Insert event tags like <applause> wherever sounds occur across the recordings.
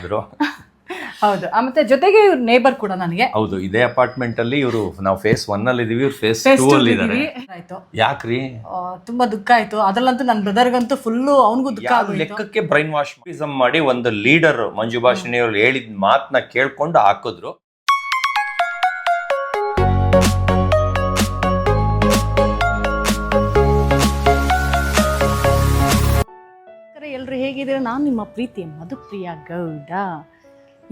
ಇದ್ರು ಹೌದು. ಆ, ಮತ್ತೆ ಜೊತೆಗೆ ಇವ್ರ ನೇಬರ್ ಕೂಡ ನನಗೆ. ಹೌದು ಇದೇ ಅಪಾರ್ಟ್ಮೆಂಟ್ ಅಲ್ಲಿ ಇವರು ನಾವು ಫೇಸ್ ಒನ್ ಅಲ್ಲಿ ಇದೀವಿ ಇವ್ರು ಫೇಸ್ ಟೂ ಅಲ್ಲಿ. ಇದಾರೆ ಆಯ್ತು. ಯಾಕ್ರಿ? ಆ, ತುಂಬಾ ದುಃಖ ಆಯ್ತು. ಅದ್ರಲ್ಲಂತೂ ನನ್ನ ಬ್ರದರ್ಗಂತೂ ಫುಲ್ಲು ಅವನಿಗೂ ದುಃಖ ಯಾವ ಆಗೋಯ್ತು. ಲೆಕ್ಕಕ್ಕೆ ಬ್ರೈನ್ ವಾಶ್ ಮಾಡಿ ಒಂದು ಲೀಡರ್ ಮಂಜು ಭಾಷಣಿ ಅವ್ರು ಹೇಳಿದ ಮಾತನ್ನ ಕೇಳ್ಕೊಂಡು ಹಾಕಿದ್ರು. ಎಲ್ಲರೂ ಹೇಗಿದ್ದೀರಾ? ನಾನು ನಿಮ್ಮ ಪ್ರೀತಿ ಮಧುಪ್ರಿಯ ಗೌಡ.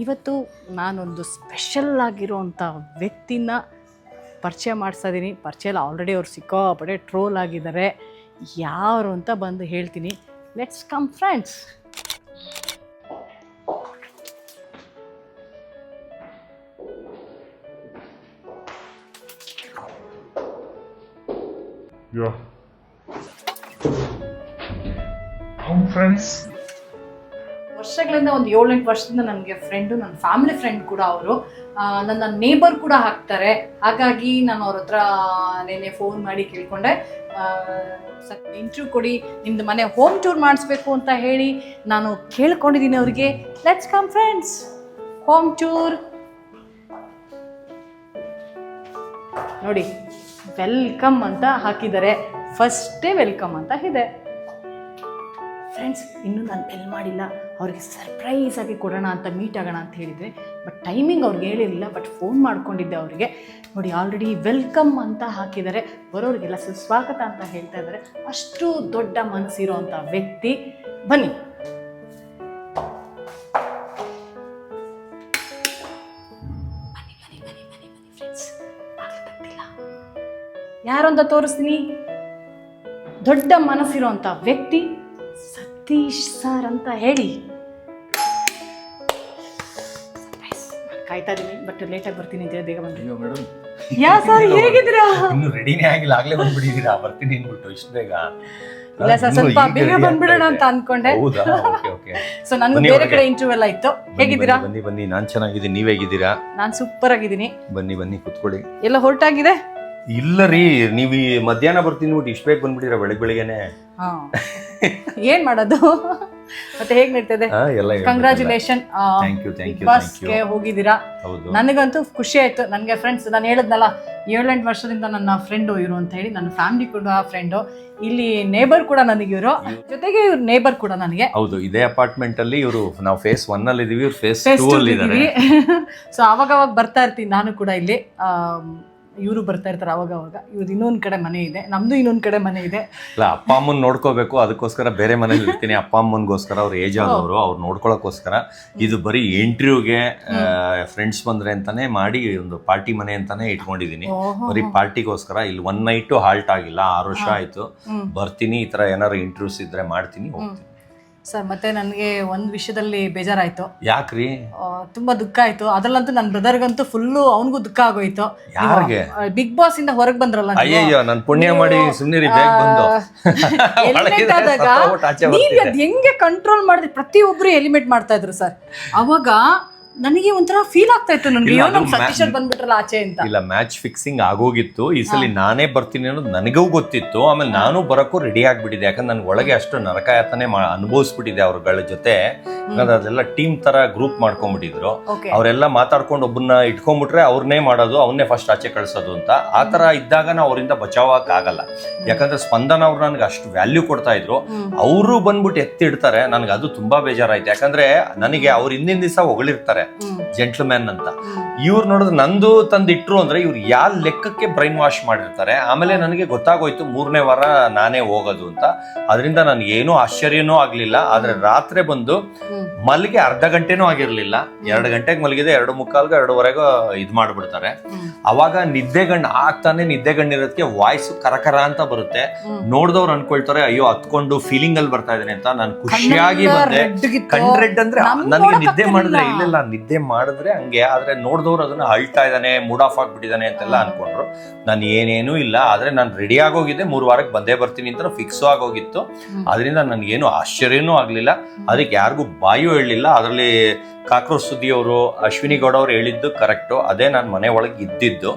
ಇವತ್ತು ನಾನೊಂದು ಸ್ಪೆಷಲ್ ಆಗಿರೋಂಥ ವ್ಯಕ್ತಿನ ಪರಿಚಯ ಮಾಡಿಸ್ತಾ ಇದ್ದೀನಿ ಪರಿಚಯ ಆಲ್ರೆಡಿ ಅವ್ರು ಸಿಕ್ಕಾಪಡೆ ಟ್ರೋಲ್ ಆಗಿದ್ದಾರೆ. ಯಾರು ಅಂತ ಬಂದು ಹೇಳ್ತೀನಿ. Let's come friends Yeah. Friends. ವರ್ಷಗಳಿಂದ ಒಂದು ಏಳೆಂಟು ವರ್ಷದಿಂದ ನನಗೆ ಫ್ರೆಂಡು ನನ್ನ ಫ್ಯಾಮಿಲಿ ಫ್ರೆಂಡ್ ಕೂಡ ಅವರು. ನನ್ನ ನೇಬರ್ ಕೂಡ ಹಾಕ್ತಾರೆ. ಹಾಗಾಗಿ ನಾನು ಅವ್ರ ಹತ್ರ ನೆನ್ನೆ ಫೋನ್ ಮಾಡಿ ಕೇಳ್ಕೊಂಡೆ. ಇಂಟ್ರ್ಯೂ ಕೊಡಿ, ನಿಮ್ದು ಮನೆ ಹೋಮ್ ಟೂರ್ ಮಾಡಿಸ್ಬೇಕು ಅಂತ ಹೇಳಿ ನಾನು ಕೇಳ್ಕೊಂಡಿದ್ದೀನಿ ಅವರಿಗೆ. Let's come friends home tour ನೋಡಿ ವೆಲ್ಕಮ್ ಅಂತ ಹಾಕಿದ್ದಾರೆ. ಫಸ್ಟೇ ವೆಲ್ಕಮ್ ಅಂತ ಇದೆ. ಫ್ರೆಂಡ್ಸ್, ಇನ್ನೂ ನಾನು ಬೆಲ್ ಮಾಡಿಲ್ಲ. ಅವ್ರಿಗೆ ಸರ್ಪ್ರೈಸ್ ಆಗಿ ಕೊಡೋಣ ಅಂತ ಮೀಟ್ ಆಗೋಣ ಅಂತ ಹೇಳಿದರೆ ಬಟ್ ಟೈಮಿಂಗ್ ಅವ್ರಿಗೆ ಹೇಳಿರಲಿಲ್ಲ ಬಟ್ ಫೋನ್ ಮಾಡ್ಕೊಂಡಿದ್ದೆ ಅವರಿಗೆ. ನೋಡಿ ಆಲ್ರೆಡಿ ವೆಲ್ಕಮ್ ಅಂತ ಹಾಕಿದ್ದಾರೆ. ಬರೋರಿಗೆಲ್ಲ ಸುಸ್ವಾಗತ ಅಂತ ಹೇಳ್ತಾ ಇದ್ದಾರೆ. ಅಷ್ಟು ದೊಡ್ಡ ಮನಸ್ಸಿರೋಂಥ ವ್ಯಕ್ತಿ, ಬನ್ನಿ. ಯಾರು ಅಂತ ತೋರಿಸ್ತೀನಿ? ದೊಡ್ಡ ಮನಸ್ಸಿರೋಂಥ ವ್ಯಕ್ತಿ ಸತೀಶ್ ಸರ್ ಅಂತ ಹೇಳಿ. ಕಾಯ್ತಾ ಇದ್ದೀನಿ ಬಟ್ ಲೇಟಾಗಿ ಬರ್ತೀನಿ ಅಂತ ಹೇಳಿ ಬೇಗ ಬಂದ್ರಿ. ಅಯ್ಯೋ ಮೇಡಮ್ ಯಾ ಸರ್ ಹೇಗಿದ್ದೀರಾ? ಇನ್ನು ರೆಡಿನೇ ಆಗಿಲ್ಲ ಆಗಲೇ ಬಂದ್ಬಿಟ್ಟಿದ್ದೀರಾ? ಬರ್ತೀನಿ ಅಂದ್ಬಿಟ್ಟು ಇಷ್ಟು ಬೇಗ. ಇಲ್ಲ ಸರ್ ಸ್ವಲ್ಪ ಬೇಗ ಬಂದ್ಬಿಡೋಣ ಅಂತ. ಅನ್ಕೊಂಡೆ. ಹೌದಾ? ಓಕೆ ಓಕೆ ಸೊ ನನಗೂ ಬೇರೆ ಕಡೆ ಇಂಟರ್ವ್ಯೂ ಎಲ್ಲ ಇತ್ತು. ಹೇಗಿದ್ದೀರಾ? ಬನ್ನಿ ಬನ್ನಿ. ನಾನು ಚೆನ್ನಾಗಿದ್ದೀನಿ. ನೀವು ಹೇಗಿದ್ದೀರಾ? ನಾನು ಸೂಪರ್ ಆಗಿದ್ದೀನಿ. ಬನ್ನಿ ಬನ್ನಿ ಕುತ್ಕೊಳ್ಳಿ. ಎಲ್ಲ ಹೊರಟಾಗಿದೆ? ಇಲ್ಲ ರೀ ನೀವು ಈ ಮಧ್ಯಾಹ್ನ ಬರ್ತೀನಿ ಬಿಟ್ಟು ಇಷ್ಟ ಬೇಗ ಬಂದ್ಬಿಟ್ಟಿರ ಬೆಳಗ್ಗೆ ಬೆಳಿಗ್ಗೆನೆ? ಹಾ. <laughs> ಏನ್ ಮಾಡೋದು? ಮತ್ತೆ ಹೇಗ್ ನಡೀತದೆ? ಕಂಗ್ರಾಚುಲೇಷನ್ ಬಾಸ್ಗೆ ಹೋಗಿದ್ದೀರಾ? ನನಗಂತೂ ಖುಷಿ ಆಯ್ತು. ನನಗೆ ಫ್ರೆಂಡ್ಸ್ ನಾನು ಹೇಳಿದ್ನಲ್ಲ ಏಳೆಂಟು ವರ್ಷದಿಂದ ನನ್ನ ಫ್ರೆಂಡು ಇವರು ಅಂತ ಹೇಳಿ ನನ್ನ ಫ್ಯಾಮಿಲಿ ಕೂಡ ಫ್ರೆಂಡು ಇಲ್ಲಿ ನೇಬರ್ ಕೂಡ ನನಗೆ ಇವರು. ಜೊತೆಗೆ ಇವ್ರ ನೇಬರ್ ಕೂಡ ನನಗೆ. ಹೌದು ಇದೇ ಅಪಾರ್ಟ್ಮೆಂಟ್ ಅಲ್ಲಿ ಇವರು ನಾವು ಫೇಸ್ ಒನ್ ಅಲ್ಲಿ ಇದೀವಿ ಇವ್ರು ಫೇಸ್ ಫೇಸ್ ಟೂ ಅಲ್ಲಿ ಇದ್ದಾರೆ ಸೊ ಅವಾಗ ಅವಾಗ ಬರ್ತಾ ಇರ್ತೀನಿ ನಾನು ಕೂಡ ಇಲ್ಲಿ. ಇವರು ಬರ್ತಾ ಇರ್ತಾರೆ ಅವಾಗ ಅವಾಗ. ಇವ್ರದ್ದು ಇನ್ನೊಂದು ಕಡೆ ಮನೆ ಇದೆ. ನಮ್ದು ಇನ್ನೊಂದು ಕಡೆ ಮನೆ ಇದೆ. ಇಲ್ಲ ಅಪ್ಪ ಅಮ್ಮನ್ ನೋಡ್ಕೋಬೇಕು. ಅದಕ್ಕೋಸ್ಕರ ಬೇರೆ ಮನೇಲಿ ಇರ್ತೀನಿ. ಅಪ್ಪ ಅಮ್ಮನಿಗೋಸ್ಕರ ಅವ್ರ ಏಜ್ ಆದವರು ಅವ್ರು ನೋಡ್ಕೊಳಕ್ಕೋಸ್ಕರ. ಇದು ಬರೀ ಇಂಟರ್ವ್ಯೂಗೆ ಫ್ರೆಂಡ್ಸ್ ಬಂದ್ರೆ ಅಂತಾನೆ ಮಾಡಿ ಒಂದು ಪಾರ್ಟಿ ಮನೆ ಅಂತಾನೆ ಇಟ್ಕೊಂಡಿದೀನಿ. ಬರೀ ಪಾರ್ಟಿಗೋಸ್ಕರ ಇಲ್ಲಿ ಒನ್ ನೈಟು ಹಾಲ್ಟ್ ಆಗಿಲ್ಲ. ಆರು ವರ್ಷ ಆಯ್ತು. ಬರ್ತೀನಿ ಈ ತರ ಏನಾರು ಇಂಟರ್ವ್ಯೂಸ್ ಇದ್ರೆ ಮಾಡ್ತೀನಿ ಹೋಗ್ತೀನಿ. ಸರ್ ಮತ್ತೆ ನನಗೆ ಒಂದು ವಿಷಯದಲ್ಲಿ ಬೇಜಾರಾಯ್ತು. ಯಾಕ್ರಿ? ತುಂಬಾ ದುಃಖ ಆಯ್ತು. ಅದ್ರಲ್ಲಂತೂ ನನ್ನ ಬ್ರದರ್ಗಂತೂ ಫುಲ್ಲು ಅವನಿಗೂ ದುಃಖ ಆಗೋಯ್ತು. ಯಾರಿಗೆ? ಬಿಗ್ ಬಾಸ್ ಇಂದ ಹೊರಗೆ ಬಂದ್ರಲ್ಲ ನೀವು. ಅಯ್ಯಯ್ಯೋ ನನ್ ಪುಣ್ಯ ಮಾಡಿ ಬೇಗ ಬಂದು. <laughs> ಎಲಿಮಿನೇಟ್ ಆದಾಗ ಸತ್ತೋಗ್ಬಿಟ್ಟು ಆಚೆ ನೀವ್ ಬರ್ತಿದ್ದೆ. ಅದ್ ಹೆಂಗೆ ಕಂಟ್ರೋಲ್ ಮಾಡಿದ್ರಿ ಪ್ರತಿಯೊಬ್ರು ಎಲಿಮಿನೇಟ್ ಮಾಡ್ತಾ ಇದ್ರು ಸರ್. ಅವಾಗ ನನಗೆ ಒಂಥರ ಫೀಲ್ ಆಗ್ತಾ ಇತ್ತು ನನಗೆ. ಇಲ್ಲ, ಅಯ್ಯೋ ಅದು ನಮ್ ಮ್ಯಾ- ಸತೀಶ್ ಅವ್ರು ಬಂದ್ಬಿಟ್ರಲ್ಲ ಆಚೆ ಅಂತ. ಇಲ್ಲ ಮ್ಯಾಚ್ ಫಿಕ್ಸಿಂಗ್ ಆಗೋಗಿತ್ತು. ಈ ಸಲ ನಾನೇ ಬರ್ತೀನಿ ಅನ್ನೋದು ನನಗೂ ಗೊತ್ತಿತ್ತು. ಆಮೇಲೆ ನಾನು ಬರೋಕ್ಕೂ ರೆಡಿ ಆಗ್ಬಿಟ್ಟಿದೆ. ಯಾಕಂದ್ರೆ ನನ್ಗೆ ಒಳಗೆ ಅಷ್ಟು ನರಕಾಯತನೆ ಮಾ ಅನುಭವಿಸ್ಬಿಟ್ಟಿದೆ ಅವ್ರಗಳ ಜೊತೆ. ಯಾಕಂದ್ರೆ ಅದೆಲ್ಲ ಟೀಮ್ ತರ ಗ್ರೂಪ್ ಮಾಡ್ಕೊಂಡ್ಬಿಟ್ಟಿದ್ರು. ಓಕೆ ಅವರೆಲ್ಲ ಮಾತಾಡ್ಕೊಂಡು ಒಬ್ಬನ್ನ ಇಟ್ಕೊಂಡ್ಬಿಟ್ರೆ ಅವ್ರನ್ನೇ ಮಾಡೋದು ಅವನ್ನೇ ಫಸ್ಟ್ ಆಚೆ ಕಳ್ಸೋದು ಅಂತ. ಆ ತರ ಇದ್ದಾಗ ನಾವು ಅವರಿಂದ ಆಗಲ್ಲ. ಯಾಕಂದ್ರೆ ಸ್ಪಂದನ ಅವ್ರು ನನಗೆ ಅಷ್ಟು ವ್ಯಾಲ್ಯೂ ಕೊಡ್ತಾ ಇದ್ರು. ಅವರು ಬಂದ್ಬಿಟ್ಟು ಎತ್ತಿಡ್ತಾರೆ. ನನಗೆ ಅದು ತುಂಬಾ ಬೇಜಾರಾಯ್ತು. ಯಾಕಂದ್ರೆ ನನಗೆ ಅವ್ರು ಹಿಂದಿನ ದಿವಸ ಹೊಗಳಿರ್ತಾರೆ. ಜೆಂಟ್ಲ್ಮ್ಯಾನ್ ಅಂತ. ಇವ್ರು ನೋಡಿದ್ರೆ ನಂದು ತಂದಿಟ್ರು ಅಂದ್ರೆ ಇವ್ರು ಯಾವ ಲೆಕ್ಕಕ್ಕೆ ಬ್ರೈನ್ ವಾಶ್ ಮಾಡಿರ್ತಾರೆ ಆಮೇಲೆ ನನಗೆ ಗೊತ್ತಾಗೋಯ್ತು ಮೂರನೇ ವಾರ ನಾನೇ ಹೋಗೋದು ಅಂತ. ಅದರಿಂದ ನನ್ಗೆ ಏನೂ ಆಶ್ಚರ್ಯನೂ ಆಗ್ಲಿಲ್ಲ ಆದ್ರೆ ರಾತ್ರಿ ಬಂದು ಮಲ್ಲಿಗೆ ಅರ್ಧ ಗಂಟೆನೂ ಆಗಿರ್ಲಿಲ್ಲ. ಎರಡು ಗಂಟೆಗೆ ಮಲಗಿದೆ ಎರಡು ಮುಕ್ಕಾಲ್ಗೆ ಎರಡುವರೆಗೂ ಇದು ಮಾಡ್ಬಿಡ್ತಾರೆ. ಅವಾಗ ನಿದ್ದೆಗಣ್ಣು ಆಗ್ತಾನೆ ನಿದ್ದೆಗಣ್ಣಿರೋದಕ್ಕೆ ವಾಯ್ಸ್ ಕರಕರ ಅಂತ ಬರುತ್ತೆ. ನೋಡಿದವ್ರು ಅನ್ಕೊಳ್ತಾರೆ ಅಯ್ಯೋ ಹತ್ಕೊಂಡು ಫೀಲಿಂಗ್ ಅಲ್ಲಿ ಬರ್ತಾ ಇದ್ದೇನೆ ಅಂತ. ನಾನು ಖುಷಿಯಾಗಿ ಬಂದೆ. ಕಣ್ ರೆಡ್ ಅಂದ್ರೆ ನನಗೆ ನಿದ್ದೆ ಮಾಡಿದ್ರೆ ಆಗ್ತಿರ್ಲಿಲ್ಲ. ನಿದ್ದೆ ಮಾಡಿದ್ರೆ ಹಂಗೆ ಆದರೆ ನೋಡಿದವ್ರು ಅದನ್ನು ಅಳ್ತಾ ಇದ್ದಾನೆ ಮೂಡ್ ಆಫ್ ಆಗಿಬಿಟ್ಟಿದ್ದಾನೆ ಅಂತೆಲ್ಲ ಅನ್ಕೊಂಡ್ರು. ನಾನು ಏನೇನೂ ಇಲ್ಲ ಆದರೆ ನಾನು ರೆಡಿ ಆಗೋಗಿದ್ದೆ ಮೂರು ವಾರಕ್ಕೆ ಬಂದೇ ಬರ್ತೀನಿ ಅಂತ ಫಿಕ್ಸ್ ಆಗೋಗಿತ್ತು. ಅದರಿಂದ ನನಗೇನು ಆಶ್ಚರ್ಯನೂ ಆಗಲಿಲ್ಲ. ಅದಕ್ಕೆ ಯಾರಿಗೂ ಬಾಯೂ ಹೇಳಲಿಲ್ಲ. ಅದರಲ್ಲಿ ಕಾಕ್ರೋಚ್ ಸುದ್ದಿ ಅವರು ಅಶ್ವಿನಿ ಗೌಡ ಅವ್ರು ಹೇಳಿದ್ದು ಕರೆಕ್ಟ್. ಅದೇ ನಾನು ಮನೆ ಒಳಗೆ ಇದ್ದಿದ್ದು.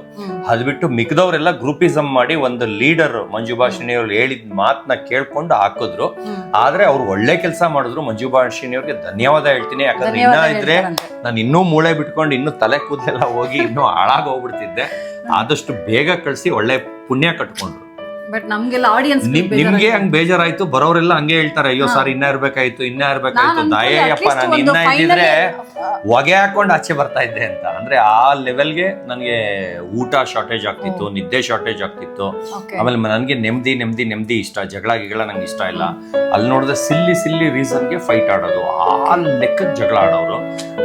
ಅದ್ ಬಿಟ್ಟು ಮಿಕ್ದವ್ರೆಲ್ಲ ಗ್ರೂಪಿಸಮ್ ಮಾಡಿ ಒಂದು ಲೀಡರ್ ಮಂಜು ಭಾಷಿಣಿ ಅವ್ರು ಹೇಳಿದ ಮಾತನ್ನ ಕೇಳ್ಕೊಂಡು ಹಾಕಿದ್ರು. ಆದ್ರೆ ಅವ್ರು ಒಳ್ಳೆ ಕೆಲಸ ಮಾಡಿದ್ರು. ಮಂಜು ಭಾಷಿಣಿ ಅವ್ರಿಗೆ ಧನ್ಯವಾದ ಹೇಳ್ತೀನಿ. ಯಾಕಂದ್ರೆ ಇನ್ನ ಇದ್ರೆ ನಾನು ಇನ್ನೂ ಮೂಳೆ ಬಿಟ್ಕೊಂಡು ಇನ್ನೂ ತಲೆ ಕೂದಲೆಲ್ಲ ಹೋಗಿ ಇನ್ನೂ ಹಾಳಾಗಿ ಹೋಗ್ಬಿಡ್ತಿದ್ದೆ. ಆದಷ್ಟು ಬೇಗ ಕಳಿಸಿ ಒಳ್ಳೆ ಪುಣ್ಯ ಕಟ್ಕೊಂಡ್ರು. ಬಟ್ ನಮ್ಗೆಲ್ಲ ಆಡಿಯನ್ಸ್ ನಿಮ್ ನಿಮ್ಗೆ ಹಂಗ್ ಬೇಜಾರಾಯ್ತು ಬರೋರೆಲ್ಲ ಹಂಗೆ ಹೇಳ್ತಾರೆ ಅಯ್ಯೋ ಸರ್ ಇನ್ನ ಇರ್ಬೇಕಾಯ್ತು ಇನ್ನ ಇರ್ಬೇಕಾಯ್ತು ದಯಪ್ಪ ನಾನು ಇನ್ನ ಇದ್ದಿದ್ರೆ ಹೊಗೆ ಹಾಕೊಂಡು ಆಚೆ ಬರ್ತಾ ಇದ್ದೆ ಅಂತ. ಅಂದ್ರೆ ಆ ಲೆವೆಲ್ಗೆ ನನಗೆ ಊಟ ಶಾರ್ಟೇಜ್ ಆಗ್ತಿತ್ತು ನಿದ್ದೆ ಶಾರ್ಟೇಜ್ ಆಗ್ತಿತ್ತು. ಆಮೇಲೆ ನನಗೆ ನೆಮ್ಮದಿ ನೆಮ್ಮದಿ ನೆಮ್ಮದಿ ಇಷ್ಟ. ಜಗಳ ಗಿಗಳ ನಂಗೆ ಇಷ್ಟ ಇಲ್ಲ. ಅಲ್ಲಿ ನೋಡಿದ್ರೆ ಸಿಲ್ಲಿ ಸಿಲ್ಲಿ ರೀಸನ್ಗೆ ಫೈಟ್ ಆಡೋದು. ಆ ಲೆಕ್ಕದ ಜಗಳ ಆಡೋರು.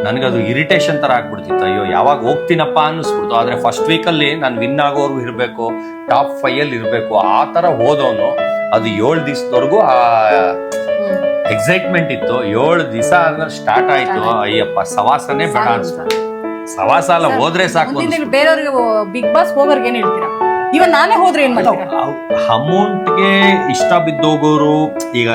ನನಗದು ಇರಿಟೇಷನ್ ತರ ಆಗ್ಬಿಡ್ತಿತ್ತು. ಅಯ್ಯೋ ಯಾವಾಗ ಹೋಗ್ತೀನಪ್ಪ ಅನ್ನಿಸ್ಬಿಡ್ತು. ಆದ್ರೆ ಫಸ್ಟ್ ವೀಕಲ್ಲಿ ನಾನು ವಿನ್ ಆಗೋರ್ಗು ಇರಬೇಕು ಟಾಪ್ ಫೈವ್ ಅಲ್ಲಿ ಇರಬೇಕು ಆ ತರ ಹೋದವನು. ಅದು ಏಳು ದಿವಸದವರೆಗೂ ಆ ಎಕ್ಸೈಟ್ಮೆಂಟ್ ಇತ್ತು. ಏಳು ದಿವಸ ಅಂದ್ರೆ ಸ್ಟಾರ್ಟ್ ಆಯ್ತು. ಅಯ್ಯಪ್ಪ ಸವಾಸನೆ ಬೇಡ ಅನ್ಸ್ತಾರೆ ಸವಾಸ ಅಲ್ಲ ಹೋದ್ರೆ ಸಾಕು ಬೇರೆಯವ್ರಿಗೆ ಬಿಗ್ ಬಾಸ್ ಹೋಗೋರ್ಗೆ ಏನ್ ಹೇಳ್ತೀರಾ? ಇವನ್ ನಾನೇ ಹೋದ್ರೆ ಏನ್ ಮಾಡ್ತೀರಾ? ಅಮೌಂಟ್ಗೆ ಇಷ್ಟ ಬಿದ್ದೋಗೋರು ಈಗ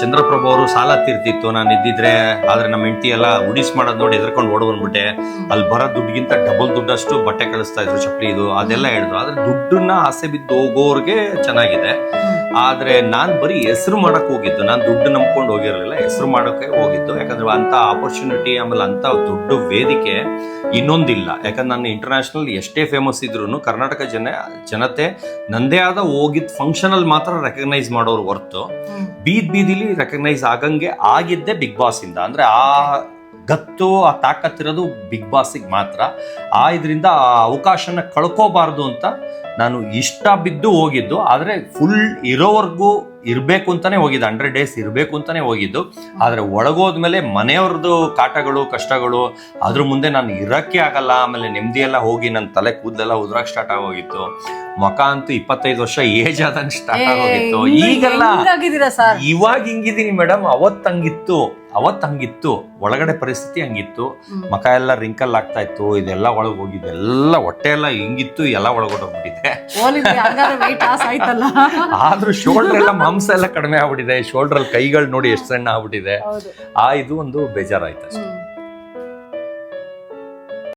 ಚಂದ್ರಪ್ರಭು ಅವರು ಸಾಲ ತೀರ್ತಿತ್ತು. ನಾನು ಇದ್ದಿದ್ರೆ ಆದ್ರೆ ನಮ್ಮ ಹೆಂಡತಿ ಎಲ್ಲ ಉಡಿಸ್ ಮಾಡೋದ್ ನೋಡಿ ಎದ್ರಕೊಂಡು ಓಡ್ ಬಂದ್ಬಿಟ್ಟೆ. ಅಲ್ಲಿ ಬರೋ ದುಡ್ಡಿಗಿಂತ ಡಬಲ್ ದುಡ್ಡಷ್ಟು ಬಟ್ಟೆ ಕಳಿಸ್ತಾ ಇದ್ರು ಚಪ್ಪಲಿ ಇದು ಅದೆಲ್ಲ ಹೇಳಿದ್ರು. ಆದ್ರೆ ದುಡ್ಡನ್ನ ಆಸೆ ಬಿದ್ದು ಹೋಗೋರ್ಗೆ ಚೆನ್ನಾಗಿದೆ ಆದ್ರೆ ನಾನು ಬರೀ ಹೆಸರು ಮಾಡಕ್ ಹೋಗಿದ್ದು. ನಾನು ದುಡ್ಡು ನಂಬ್ಕೊಂಡು ಹೋಗಿರಲಿಲ್ಲ ಹೆಸರು ಮಾಡೋಕೆ ಹೋಗಿದ್ದು. ಯಾಕಂದ್ರೆ ಅಂತ ಆಪರ್ಚುನಿಟಿ ಆಮೇಲೆ ಅಂತ ದೊಡ್ಡ ವೇದಿಕೆ ಇನ್ನೊಂದಿಲ್ಲ. ಯಾಕಂದ್ರೆ ನಾನು ಇಂಟರ್ನ್ಯಾಷನಲ್ ಎಷ್ಟೇ ಫೇಮಸ್ ಇದ್ರು ಕರ್ನಾಟಕ ಜನ ಜನತೆ ನಂದೇ ಆದ ಹೋಗಿದ್ ಫಂಕ್ಷನ್ ಅಲ್ಲಿ ಮಾತ್ರ ರೆಕಗ್ನೈಸ್ ಮಾಡೋರು ಹೊರತು. ಬೀದ್ ಬೀದಿಲಿ ರೆಕಗ್ನೈಸ್ ಆಗಂಗೆ ಆಗಿದ್ದೆ ಬಿಗ್ ಬಾಸ್ ಇಂದ. ಅಂದ್ರೆ ಆ ಗತ್ತು ಆ ತಾಕತ್ತಿರೋದು ಬಿಗ್ ಬಾಸಿಗೆ ಮಾತ್ರ. ಆ ಇದರಿಂದ ಆ ಅವಕಾಶನ ಕಳ್ಕೋಬಾರ್ದು ಅಂತ ನಾನು ಇಷ್ಟ ಬಿದ್ದು ಹೋಗಿದ್ದು ಆದರೆ ಫುಲ್ ಇರೋವರೆಗೂ ಇರಬೇಕು ಅಂತಾನೆ ಹೋಗಿದ್ದು ಹಂಡ್ರೆಡ್ ಡೇಸ್ ಇರಬೇಕು ಅಂತಾನೆ ಹೋಗಿದ್ದು. ಆದರೆ ಒಳಗೋದ್ಮೇಲೆ ಮನೆಯವ್ರದ್ದು ಕಾಟಗಳು ಕಷ್ಟಗಳು ಅದ್ರ ಮುಂದೆ ನಾನು ಇರೋಕ್ಕೆ ಆಗಲ್ಲ ಆಮೇಲೆ ನೆಮ್ಮದಿ ಎಲ್ಲ ಹೋಗಿ ನನ್ನ ತಲೆ ಕೂದಲೆಲ್ಲ ಉದ್ರಾಕ್ ಸ್ಟಾರ್ಟ್ ಆಗೋಗಿತ್ತು. ಮುಖ ಅಂತೂ ಇಪ್ಪತ್ತೈದು ವರ್ಷ ಏಜ್ ಆದಂಗೆ ಸ್ಟಾರ್ಟ್ ಆಗೋಗಿತ್ತು. ಈಗೆಲ್ಲ ಇವಾಗ ಹಿಂಗಿದ್ದೀನಿ ಮೇಡಮ್ ಅವತ್ ಹಂಗಿತ್ತು. ಅವತ್ ಹಂಗಿತ್ತು ಒಳಗಡೆ ಪರಿಸ್ಥಿತಿ ಹಂಗಿತ್ತು ಮಖ ಮಕ ಎಲ್ಲ ರಿಂಕಲ್ ಆಗ್ತಾ ಇತ್ತು ಇದೆಲ್ಲ ಒಳಗೆ ಹೋಗಿದ್ದು ಎಲ್ಲ ಹೊಟ್ಟೆ ಎಲ್ಲ ಹಿಂಗಿತ್ತು ಎಲ್ಲ ಒಳಗೋಟೋಗ್ಬಿಟ್ಟಿದೆ ಆದ್ರೂ ಶೋಲ್ಡರ್ ಎಲ್ಲ ಮಾಂಸ ಎಲ್ಲ ಕಡಿಮೆ ಆಗ್ಬಿಟ್ಟಿದೆ ಶೋಲ್ಡರ್ ಅಲ್ಲಿ ಕೈಗಳು ನೋಡಿ ಎಷ್ಟು ಸಣ್ಣ ಆಗ್ಬಿಟ್ಟಿದೆ. ಆ ಇದು ಒಂದು ಬೇಜಾರಾಯ್ತು ಅಷ್ಟೇ.